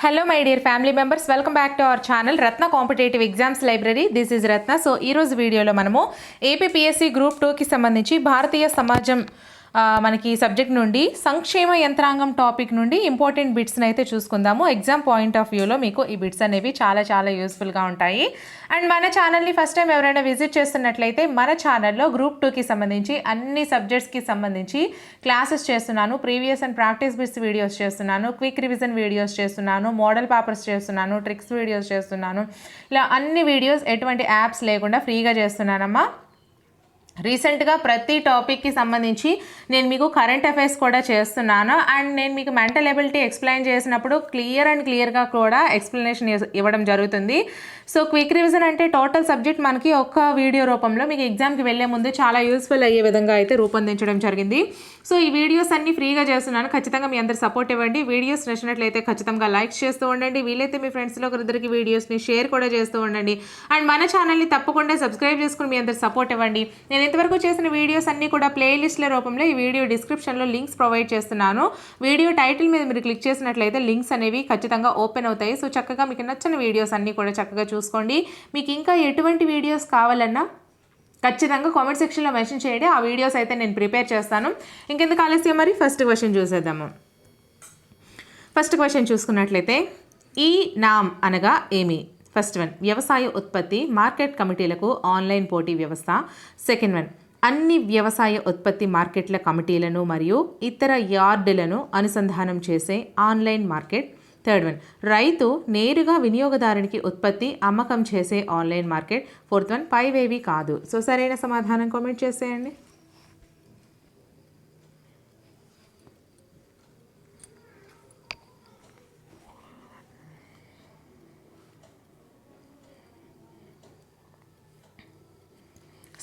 Hello my dear family members welcome back to our channel Ratna competitive exams library this is Ratna so ఈ రోజు వీడియోలో మనము APPSC group టూకి సంబంధించి భారతీయ సమాజం మనకి సబ్జెక్ట్ నుండి సంక్షేమ యంత్రాంగం టాపిక్ నుండి ఇంపార్టెంట్ బిట్స్ని అయితే చూసుకుందాము. ఎగ్జామ్ పాయింట్ ఆఫ్ వ్యూలో మీకు ఈ బిట్స్ అనేవి చాలా చాలా యూస్ఫుల్గా ఉంటాయి. అండ్ మన ఛానల్ని ఫస్ట్ టైం ఎవరైనా విజిట్ చేస్తున్నట్లయితే మన ఛానల్లో గ్రూప్ టూకి సంబంధించి అన్ని సబ్జెక్ట్స్కి సంబంధించి క్లాసెస్ చేస్తున్నాను. Previous and practice bits videos చేస్తున్నాను. క్విక్ రివిజన్ వీడియోస్ చేస్తున్నాను. మోడల్ పేపర్స్ చేస్తున్నాను. ట్రిక్స్ వీడియోస్ చేస్తున్నాను. ఇలా అన్ని వీడియోస్ ఎటువంటి యాప్స్ లేకుండా ఫ్రీగా చేస్తున్నానమ్మా. రీసెంట్గా ప్రతి టాపిక్కి సంబంధించి నేను మీకు కరెంట్ అఫైర్స్ కూడా చేస్తున్నాను. అండ్ నేను మీకు మెంటల్ ఎబిలిటీ ఎక్స్ప్లెయిన్ చేసినప్పుడు క్లియర్ అండ్ క్లియర్గా కూడా ఎక్స్ప్లెనేషన్ ఇవ్వడం జరుగుతుంది. సో క్విక్ రివిజన్ అంటే టోటల్ సబ్జెక్ట్ మనకి ఒక్క వీడియో రూపంలో మీకు ఎగ్జామ్కి వెళ్ళే ముందు చాలా యూస్ఫుల్ అయ్యే విధంగా అయితే రూపొందించడం జరిగింది. సో ఈ వీడియోస్ అన్ని ఫ్రీగా చేస్తున్నాను. ఖచ్చితంగా మీ అందరు సపోర్ట్ ఇవ్వండి. వీడియోస్ నచ్చినట్లయితే ఖచ్చితంగా లైక్ చేస్తూ ఉండండి. వీలైతే మీ ఫ్రెండ్స్లో ఒకరిద్దరికి వీడియోస్ని షేర్ కూడా చేస్తూ ఉండండి. అండ్ మన ఛానల్ని తప్పకుండా సబ్స్క్రైబ్ చేసుకుని మీ అందరు సపోర్ట్ ఇవ్వండి. నేను ఇంతవరకు చేసిన వీడియోస్ అన్ని కూడా ప్లేలిస్ట్ల రూపంలో ఈ వీడియో డిస్క్రిప్షన్లో లింక్స్ ప్రొవైడ్ చేస్తున్నాను. వీడియో టైటిల్ మీద మీరు క్లిక్ చేసినట్లయితే లింక్స్ అనేవి ఖచ్చితంగా ఓపెన్ అవుతాయి. సో చక్కగా మీకు నచ్చిన వీడియోస్ అన్నీ కూడా చక్కగా చూసుకోండి. మీకు ఇంకా ఎటువంటి వీడియోస్ కావాలన్నా ఖచ్చితంగా కామెంట్ సెక్షన్లో మెన్షన్ చేయండి. ఆ వీడియోస్ అయితే నేను ప్రిపేర్ చేస్తాను. ఇంకెందుకు ఆలస్యం మరి? ఫస్ట్ క్వశ్చన్ చూసేద్దాము. ఫస్ట్ క్వశ్చన్ చూసుకున్నట్లయితే ఈ నామ్ అనగా ఏమి? ఫస్ట్ వన్ వ్యవసాయ ఉత్పత్తి మార్కెట్ కమిటీలకు ఆన్లైన్ పోటీ వ్యవస్థ. సెకండ్ వన్ అన్ని వ్యవసాయ ఉత్పత్తి మార్కెట్ల కమిటీలను మరియు ఇతర యార్డులను అనుసంధానం చేసే ఆన్లైన్ మార్కెట్. థర్డ్ వన్ రైతు నేరుగా వినియోగదారునికి ఉత్పత్తి అమ్మకం చేసే ఆన్లైన్ మార్కెట్. ఫోర్త్ వన్ పైవేవి కాదు. సో సరైన సమాధానం కామెంట్ చేసేయండి.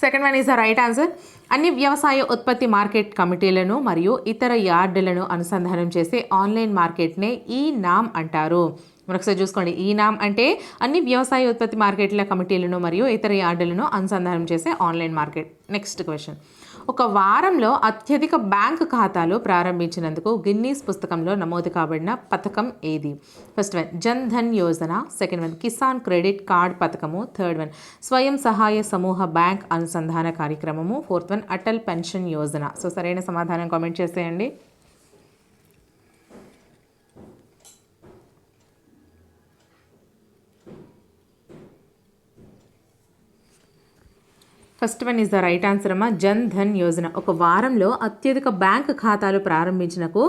Second one is the right answer అన్ని వ్యవసాయ ఉత్పత్తి మార్కెట్ కమిటీలను మరియు ఇతర యార్డులను అనుసంధానం చేసే ఆన్లైన్ మార్కెట్నే ఈ నామ్ అంటారు. మరొకసారి చూసుకోండి. ఈ నామ్ అంటే అన్ని వ్యవసాయ ఉత్పత్తి మార్కెట్ల కమిటీలను మరియు ఇతర యార్డులను అనుసంధానం చేసే ఆన్లైన్ మార్కెట్. నెక్స్ట్ క్వశ్చన్ ఒక వారంలో అత్యధిక బ్యాంక్ ఖాతాలు ప్రారంభించినందుకు గిన్నీస్ పుస్తకంలో నమోదు కాబడిన పథకం ఏది? First one Jan Dhan Yojana. Second one Kisan credit card పథకము. థర్డ్ వన్ స్వయం సహాయ సమూహ బ్యాంక్ అనుసంధాన కార్యక్రమము. Fourth one Atal pension Yojana. So సరైన సమాధానం కామెంట్ చేసేయండి. First one is the right answer అమ్మా జన్ ధన్ యోజన. ఒక వారంలో అత్యధిక బ్యాంక్ ఖాతాలు ప్రారంభించినకు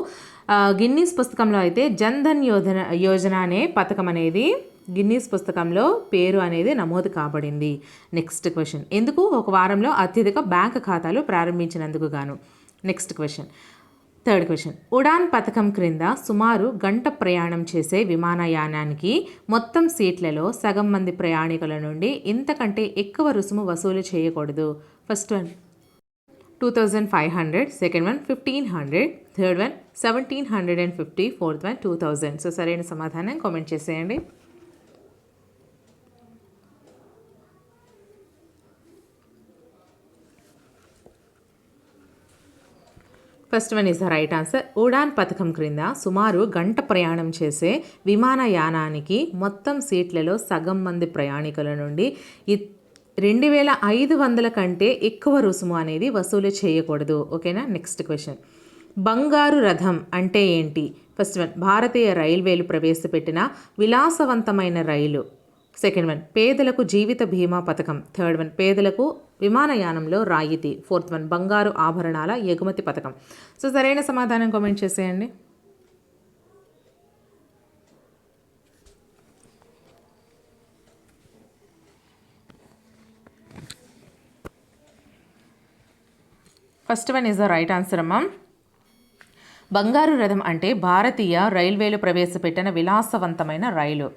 గిన్నీస్ పుస్తకంలో అయితే జన్ ధన్ యోజన యోజన అనే పథకం అనేది గిన్నీస్ పుస్తకంలో పేరు అనేది నమోదు కాబడింది. నెక్స్ట్ క్వశ్చన్ ఎందుకు ఒక వారంలో అత్యధిక బ్యాంక్ ఖాతాలు ప్రారంభించినందుకు గాను? Next question third question Udan పథకం క్రింద సుమారు గంట ప్రయాణం చేసే విమానయానానికి మొత్తం సీట్లలో సగం మంది ప్రయాణికుల నుండి ఇంతకంటే ఎక్కువ రుసుము వసూలు చేయకూడదు. First one two thousand five hundred second one fifteen hundred third one seventeen hundred and fifty fourth one two thousand so సరైన సమాధానం కామెంట్ చేసేయండి. First one is the right answer Udan పథకం క్రింద సుమారు గంట ప్రయాణం చేసే విమానయానానికి మొత్తం సీట్లలో సగం మంది ప్రయాణికుల నుండి రెండు వేల ఐదు వందల కంటే ఎక్కువ రుసుము అనేది వసూలు చేయకూడదు ఓకేనా నెక్స్ట్ క్వశ్చన్ బంగారు రథం అంటే ఏంటి ఫస్ట్ వన్ భారతీయ రైల్వేలు ప్రవేశపెట్టిన విలాసవంతమైన రైలు సెకండ్ వన్ పేదలకు జీవిత బీమా పథకం థర్డ్ వన్ పేదలకు విమానయానంలో రాయితీ ఫోర్త్ వన్ బంగారు ఆభరణాల ఎగుమతి పథకం. సో సరైన సమాధానం కామెంట్ చేసేయండి. First one is the right answer అమ్మా బంగారు రథం అంటే భారతీయ రైల్వేలు ప్రవేశపెట్టిన విలాసవంతమైన రైలు.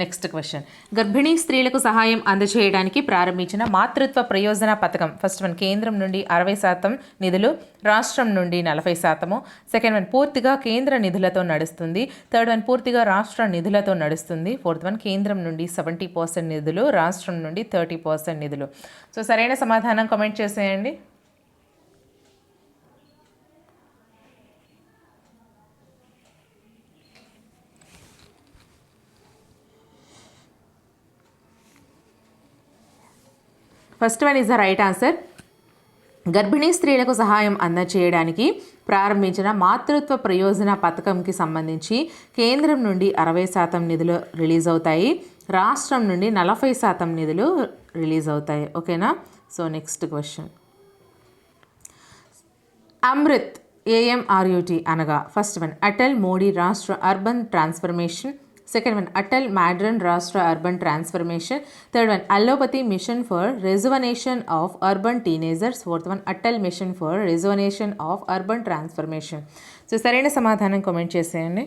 నెక్స్ట్ క్వశ్చన్ గర్భిణీ స్త్రీలకు సహాయం అందజేయడానికి ప్రారంభించిన మాతృత్వ ప్రయోజన పథకం. ఫస్ట్ వన్ కేంద్రం నుండి అరవై శాతం నిధులు రాష్ట్రం నుండి నలభై శాతము. సెకండ్ వన్ పూర్తిగా కేంద్ర నిధులతో నడుస్తుంది. థర్డ్ వన్ పూర్తిగా రాష్ట్ర నిధులతో నడుస్తుంది. ఫోర్త్ వన్ కేంద్రం నుండి సెవెంటీ పర్సెంట్ నిధులు రాష్ట్రం నుండి థర్టీ పర్సెంట్ నిధులు. సో సరైన సమాధానం కమెంట్ చేసేయండి. First one is the right answer గర్భిణీ స్త్రీలకు సహాయం అందచేయడానికి ప్రారంభించిన మాతృత్వ ప్రయోజన పథకంకి సంబంధించి కేంద్రం నుండి అరవై శాతం నిధులు రిలీజ్ అవుతాయి. రాష్ట్రం నుండి నలభై శాతం నిధులు రిలీజ్ అవుతాయి. ఓకేనా? So next question Amrut AMRUT అనగా ఫస్ట్ వన్ అటల్ మోడీ రాష్ట్ర urban transformation second one Atal modern రాష్ట్ర urban transformation third one allopathy mission for rejuvenation of urban teenagers fourth one Atal mission for rejuvenation of urban transformation so సరైన సమాధానం comment చేసేయండి.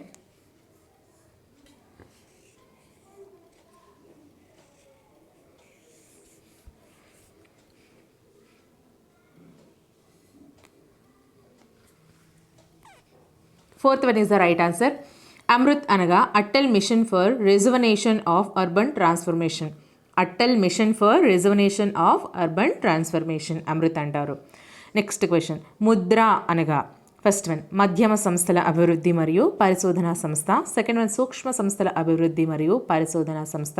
Fourth one is the right answer Amrut అనగా Atal mission for rejuvenation of urban transformation. Atal mission for rejuvenation of urban transformation Amrut అంటారు. Next question Mudra అనగా first one మధ్యమ సంస్థల అభివృద్ధి మరియు పరిశోధనా సంస్థ. సెకండ్ వన్ సూక్ష్మ సంస్థల అభివృద్ధి మరియు పరిశోధనా సంస్థ.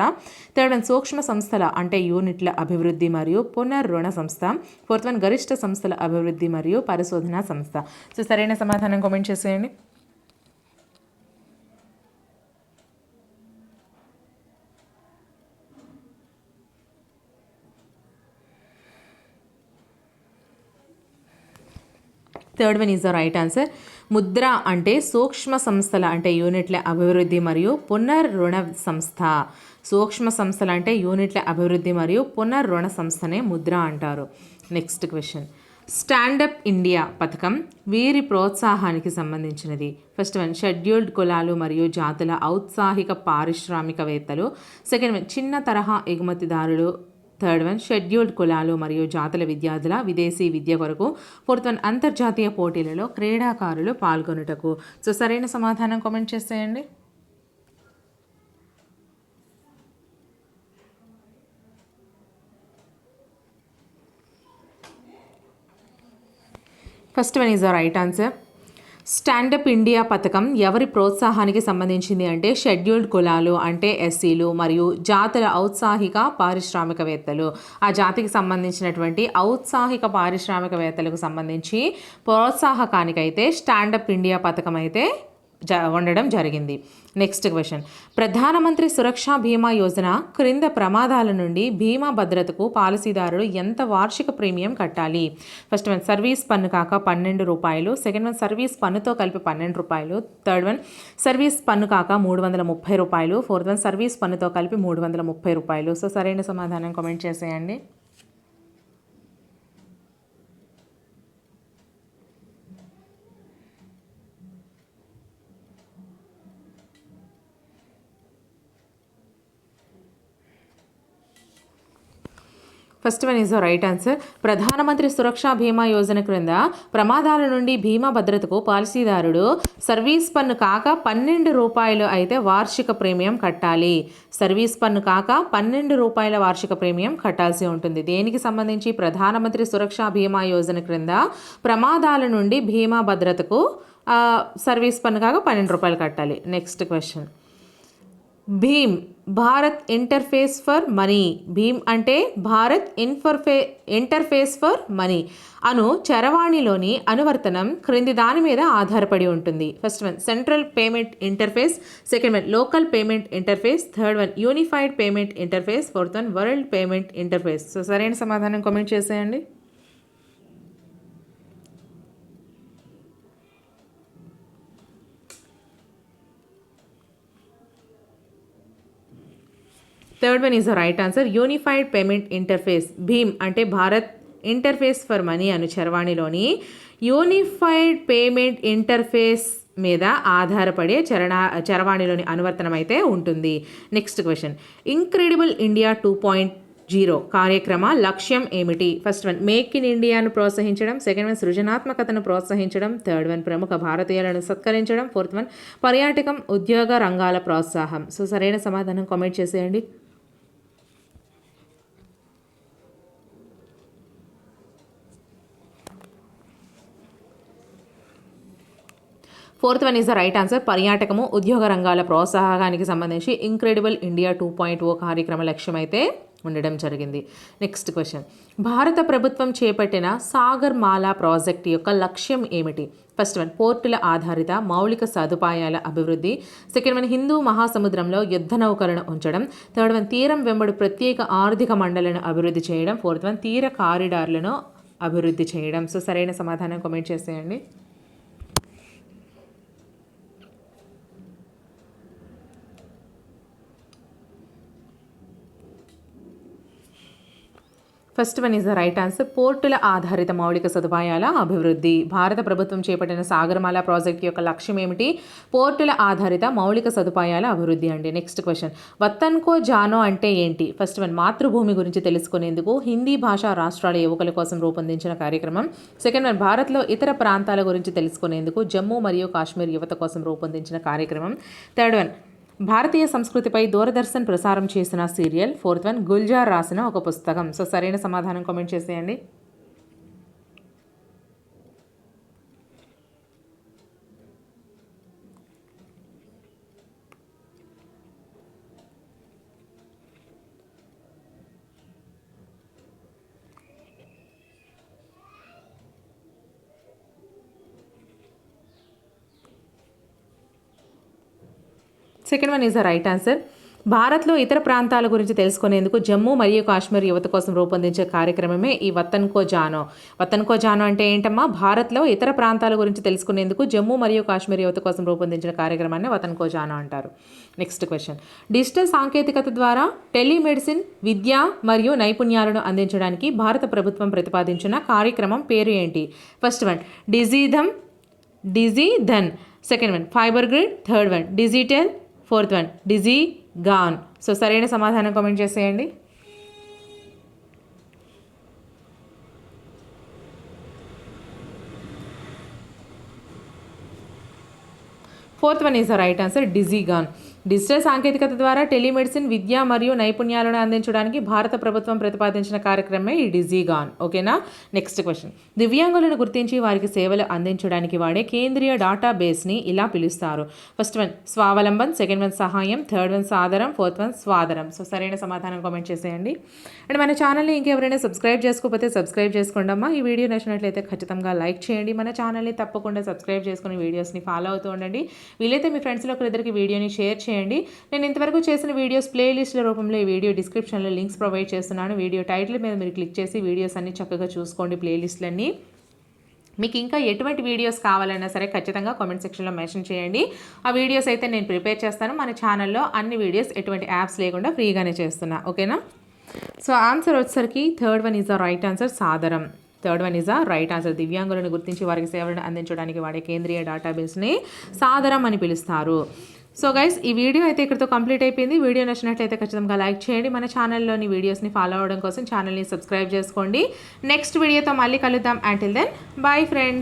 థర్డ్ వన్ సూక్ష్మ సంస్థల అంటే యూనిట్ల అభివృద్ధి మరియు పునర్రుణ సంస్థ. ఫోర్త్ వన్ గరిష్ట సంస్థల అభివృద్ధి మరియు పరిశోధనా సంస్థ. సో సరైన సమాధానం కామెంట్ చేసేయండి. Third one is the right answer Mudra అంటే సూక్ష్మ సంస్థల అంటే యూనిట్ల అభివృద్ధి మరియు పునర్రుణ సంస్థ. సూక్ష్మ సంస్థలు అంటే యూనిట్ల అభివృద్ధి మరియు పునర్రుణ సంస్థనే ముద్ర అంటారు. నెక్స్ట్ క్వశ్చన్ స్టాండప్ ఇండియా పథకం వీరి ప్రోత్సాహానికి సంబంధించినది. ఫస్ట్ వన్ షెడ్యూల్డ్ కులాలు మరియు జాతుల ఔత్సాహిక పారిశ్రామికవేత్తలు. సెకండ్ వన్ చిన్న తరహా ఎగుమతిదారులు థర్డ్ వన్ షెడ్యూల్డ్ కులాలు మరియు జాతుల విద్యార్థుల విదేశీ విద్య కొరకు ఫోర్త్ వన్ అంతర్జాతీయ పోటీలలో క్రీడాకారులు పాల్గొనుటకు. సో సరైన సమాధానం కామెంట్ చేసేయండి. First one is the right answer. Stand up India పథకం ఎవరి ప్రోత్సాహానికి సంబంధించింది అంటే షెడ్యూల్డ్ కులాలు అంటే ఎస్సీలు మరియు జాతుల ఔత్సాహిక పారిశ్రామికవేత్తలు. ఆ జాతికి సంబంధించినటువంటి ఔత్సాహిక పారిశ్రామికవేత్తలకు సంబంధించి ప్రోత్సాహకానికైతే స్టాండప్ ఇండియా పథకం అయితే జ ఉండడం జరిగింది. నెక్స్ట్ క్వశ్చన్ ప్రధానమంత్రి సురక్షా బీమా యోజన క్రింద ప్రమాదాల నుండి బీమా భద్రతకు పాలసీదారుడు ఎంత వార్షిక ప్రీమియం కట్టాలి? ఫస్ట్ వన్ సర్వీస్ పన్ను కాక పన్నెండు రూపాయలు. సెకండ్ వన్ సర్వీస్ పన్నుతో కలిపి పన్నెండు రూపాయలు. థర్డ్ వన్ సర్వీస్ పన్ను కాక మూడు వందల ముప్పై రూపాయలు. ఫోర్త్ వన్ సర్వీస్ పన్నుతో కలిపి మూడు వందల ముప్పై రూపాయలు. సో సరైన సమాధానం కామెంట్ చేసేయండి. First one is right answer. Pradhanmantri Suraksha Bima Yojana క్రింద ప్రమాదాల నుండి బీమా భద్రతకు పాలసీదారుడు సర్వీస్ పన్ను కాక పన్నెండు రూపాయలు అయితే వార్షిక ప్రీమియం కట్టాలి. సర్వీస్ పన్ను కాక పన్నెండు రూపాయల వార్షిక ప్రీమియం కట్టాల్సి ఉంటుంది. దేనికి సంబంధించి? ప్రధానమంత్రి సురక్షా బీమా యోజన క్రింద ప్రమాదాల నుండి బీమా భద్రతకు సర్వీస్ పన్ను కాక పన్నెండు రూపాయలు కట్టాలి. Next question. Bhim Bharat interface for money. Bhim అంటే భారత్ ఇన్ఫర్ఫే ఇంటర్ఫేస్ ఫర్ మనీ అను చరవాణిలోని అనువర్తనం క్రింది దాని మీద ఆధారపడి ఉంటుంది. First one central payment interface. Second one local payment interface. Third one unified payment interface. Fourth one world payment interface. So సరైన సమాధానం కామెంట్ చేసేయండి. Third one is the right answer unified payment interface Bhim అంటే Bharat interface for money అను చరవాణిలోని unified payment interface మీద ఆధారపడే చరణ చరవాణిలోని అనువర్తనం అయితే ఉంటుంది. Next question incredible India two point zero కార్యక్రమ లక్ష్యం ఏమిటి? ఫస్ట్ వన్ మేక్ ఇన్ ఇండియాను ప్రోత్సహించడం. సెకండ్ వన్ సృజనాత్మకతను ప్రోత్సహించడం. థర్డ్ వన్ ప్రముఖ భారతీయులను సత్కరించడం. ఫోర్త్ వన్ పర్యాటకం ఉద్యోగ రంగాల ప్రోత్సాహం. సో సరైన సమాధానం కామెంట్ చేసేయండి. Fourth one is the right answer. పర్యాటకము ఉద్యోగ రంగాల ప్రోత్సాహానికి సంబంధించి incredible India two point O కార్యక్రమ లక్ష్యం అయితే ఉండడం జరిగింది. నెక్స్ట్ క్వశ్చన్ భారత ప్రభుత్వం చేపట్టిన సాగర్ మాలా ప్రాజెక్ట్ యొక్క లక్ష్యం ఏమిటి? ఫస్ట్ వన్ పోర్టుల ఆధారిత మౌలిక సదుపాయాల అభివృద్ధి. సెకండ్ వన్ హిందూ మహాసముద్రంలో యుద్ధ నౌకలను ఉంచడం. థర్డ్ వన్ తీరం వెంబడి ప్రత్యేక ఆర్థిక మండలను అభివృద్ధి చేయడం. ఫోర్త్ వన్ తీర కారిడార్లను అభివృద్ధి చేయడం. సో సరైన సమాధానం కామెంట్ చేసేయండి. First one is the right answer. పోర్టుల ఆధారిత మౌలిక సదుపాయాల అభివృద్ధి. భారత ప్రభుత్వం చేపట్టిన సాగరమాల ప్రాజెక్ట్ యొక్క లక్ష్యం ఏమిటి? పోర్టుల ఆధారిత మౌలిక సదుపాయాల అభివృద్ధి అండి. Next question. వత్తన్కో జానో అంటే ఏంటి? ఫస్ట్ వన్ మాతృభూమి గురించి తెలుసుకునేందుకు హిందీ భాషా రాష్ట్రాల యువకుల కోసం రూపొందించిన కార్యక్రమం. సెకండ్ వన్ భారత్లో ఇతర ప్రాంతాల గురించి తెలుసుకునేందుకు జమ్మూ మరియు కాశ్మీర్ యువత కోసం రూపొందించిన కార్యక్రమం. థర్డ్ వన్ భారతీయ సంస్కృతిపై దూరదర్శన్ ప్రసారం చేసిన సీరియల్ ఫోర్త్ వన్ గుల్జార్ రాసిన ఒక పుస్తకం. సో సరైన సమాధానం కామెంట్ చేసేయండి. Second one is the right answer భారత్లో ఇతర ప్రాంతాల గురించి తెలుసుకునేందుకు జమ్మూ మరియు కాశ్మీర్ యువత కోసం రూపొందించే కార్యక్రమమే ఈ వతన్ కో జానో. వతన్ కో జానో అంటే ఏంటమ్మా? భారత్లో ఇతర ప్రాంతాల గురించి తెలుసుకునేందుకు జమ్మూ మరియు కాశ్మీర్ యువత కోసం రూపొందించిన కార్యక్రమాన్ని వతన్ కో జానో అంటారు. నెక్స్ట్ క్వశ్చన్ డిజిటల్ సాంకేతికత ద్వారా టెలిమెడిసిన్ విద్య మరియు నైపుణ్యాలను అందించడానికి భారత ప్రభుత్వం ప్రతిపాదించిన కార్యక్రమం పేరు ఏంటి? First one డిజీధమ్ Digi Dhan second one fiber grid. Third one digital fourth one. Digi Gaon. So సరైన సమాధానం కామెంట్ చేసేయండి. Fourth one is the right answer Digi Gaon. Digital సాంకేతికత ద్వారా టెలిమెడిసిన్ విద్య మరియు నైపుణ్యాలను అందించడానికి భారత ప్రభుత్వం ప్రతిపాదించిన కార్యక్రమే ఈ డిజీగాన్. ఓకేనా? నెక్స్ట్ క్వశ్చన్ దివ్యాంగులను గుర్తించి వారికి సేవలు అందించడానికి వాడే కేంద్రీయ డేటాబేస్ని ఇలా పిలుస్తారు. First one Swavalamban second one సహాయం third one Sadaram fourth one స్వాదరం. సో సరైన సమాధానం కామెంట్ చేసేయండి. అండ్ మన ఛానల్ని ఇంకెవరైనా సబ్స్క్రైబ్ చేసుకోకపోతే సబ్స్క్రైబ్ చేసుకోండి అమ్మా. ఈ వీడియో నచ్చినట్లయితే ఖచ్చితంగా లైక్ చేయండి. మన ఛానల్ని తప్పకుండా సబ్స్క్రైబ్ చేసుకుని వీడియోస్ని ఫాలో అవుతూ ఉండండి. వీలైతే మీ ఫ్రెండ్స్లో ఒకరిద్దరికి వీడియోని షేర్ చేయండి. నేను ఇంతవరకు చేసిన వీడియోస్ ప్లేలిస్ట్ల రూపంలో ఈ వీడియో డిస్క్రిప్షన్లో లింక్స్ ప్రొవైడ్ చేస్తున్నాను. వీడియో టైటిల్ మీద మీరు క్లిక్ చేసి వీడియోస్ అన్ని చక్కగా చూసుకోండి ప్లేలిస్ట్లన్నీ. మీకు ఇంకా ఎటువంటి వీడియోస్ కావాలన్నా సరే ఖచ్చితంగా కామెంట్ సెక్షన్లో మెన్షన్ చేయండి. ఆ వీడియోస్ అయితే నేను ప్రిపేర్ చేస్తాను. మన ఛానల్లో అన్ని వీడియోస్ ఎటువంటి యాప్స్ లేకుండా ఫ్రీగానే చేస్తున్నా. ఓకేనా? సో ఆన్సర్ వచ్చేసరికి third one is the right answer Sadaram. Third one is a right answer. దివ్యాంగులను గుర్తించి వారికి సేవలను అందించడానికి వాడే కేంద్రీయ డేటాబేస్ని సాదరం అని పిలుస్తారు. సో గైస్ ఈ వీడియో అయితే ఇక్కడితో కంప్లీట్ అయిపోయింది. వీడియో నచ్చినట్లయితే ఖచ్చితంగా లైక్ చేయండి. మన ఛానల్లోని వీడియోస్ని ఫాలో అవ్వడం కోసం ఛానల్ని సబ్స్క్రైబ్ చేసుకోండి. నెక్స్ట్ వీడియోతో మళ్ళీ కలుద్దాం. Until then bye friends